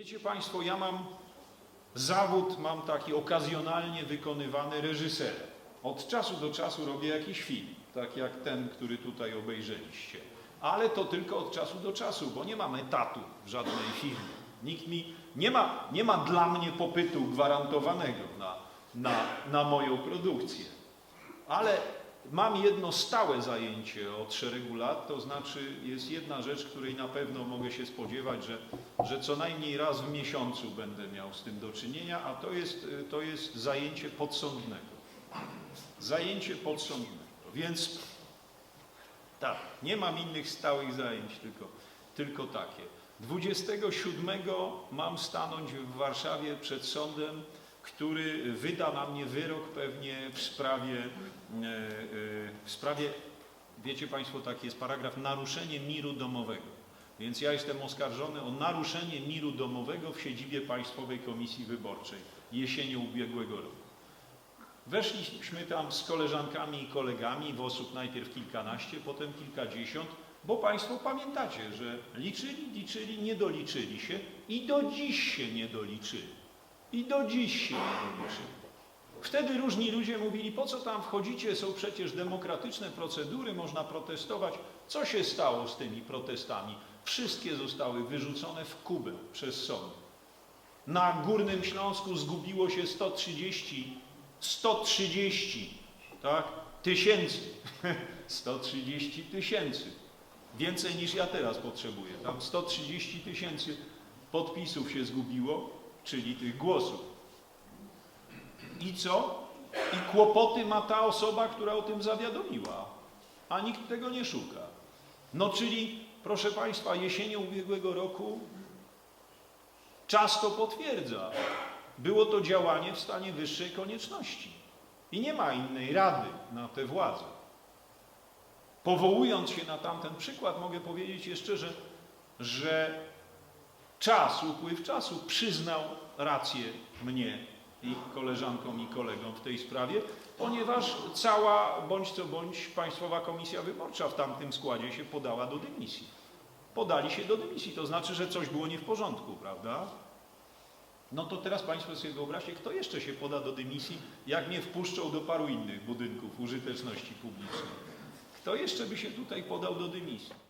Wiecie Państwo, ja mam zawód, mam taki okazjonalnie wykonywany reżysera. Od czasu do czasu robię jakiś film, tak jak ten, który tutaj obejrzeliście. Ale to tylko od czasu do czasu, bo nie mam etatu w żadnej firmie. Nikt mi, nie ma, nie ma dla mnie popytu gwarantowanego na, na, na moją produkcję. Ale mam jedno stałe zajęcie od szeregu lat, to znaczy jest jedna rzecz, której na pewno mogę się spodziewać, że, że co najmniej raz w miesiącu będę miał z tym do czynienia, a to jest, to jest zajęcie podsądnego. Zajęcie podsądnego. Więc tak, nie mam innych stałych zajęć, tylko, tylko takie. 27 mam stanąć w Warszawie przed sądem, który wyda na mnie wyrok pewnie w sprawie, e, e, w sprawie, wiecie Państwo, taki jest paragraf, naruszenie miru domowego. Więc ja jestem oskarżony o naruszenie miru domowego w siedzibie Państwowej Komisji Wyborczej jesienią ubiegłego roku. Weszliśmy tam z koleżankami i kolegami, w osób najpierw kilkanaście, potem kilkadziesiąt, bo Państwo pamiętacie, że liczyli, liczyli, nie doliczyli się i do dziś się nie doliczyli. I do dziś się nie doliczyli. Wtedy różni ludzie mówili, po co tam wchodzicie, są przecież demokratyczne procedury, można protestować. Co się stało z tymi protestami? Wszystkie zostały wyrzucone w kubę przez sąd. Na Górnym Śląsku zgubiło się 130, 130 tak, tysięcy. 130 tysięcy. Więcej niż ja teraz potrzebuję. Tam 130 tysięcy podpisów się zgubiło, czyli tych głosów. I co? I kłopoty ma ta osoba, która o tym zawiadomiła, a nikt tego nie szuka. No czyli, proszę Państwa, jesienią ubiegłego roku czas to potwierdza. Było to działanie w stanie wyższej konieczności. I nie ma innej rady na tę władzę. Powołując się na tamten przykład, mogę powiedzieć jeszcze, że, że czas, upływ czasu przyznał rację mnie i koleżankom i kolegom w tej sprawie, ponieważ cała, bądź co bądź, Państwowa Komisja Wyborcza w tamtym składzie się podała do dymisji. Podali się do dymisji, to znaczy, że coś było nie w porządku, prawda? No to teraz Państwo sobie wyobraźcie, kto jeszcze się poda do dymisji, jak nie wpuszczą do paru innych budynków użyteczności publicznej. Kto jeszcze by się tutaj podał do dymisji?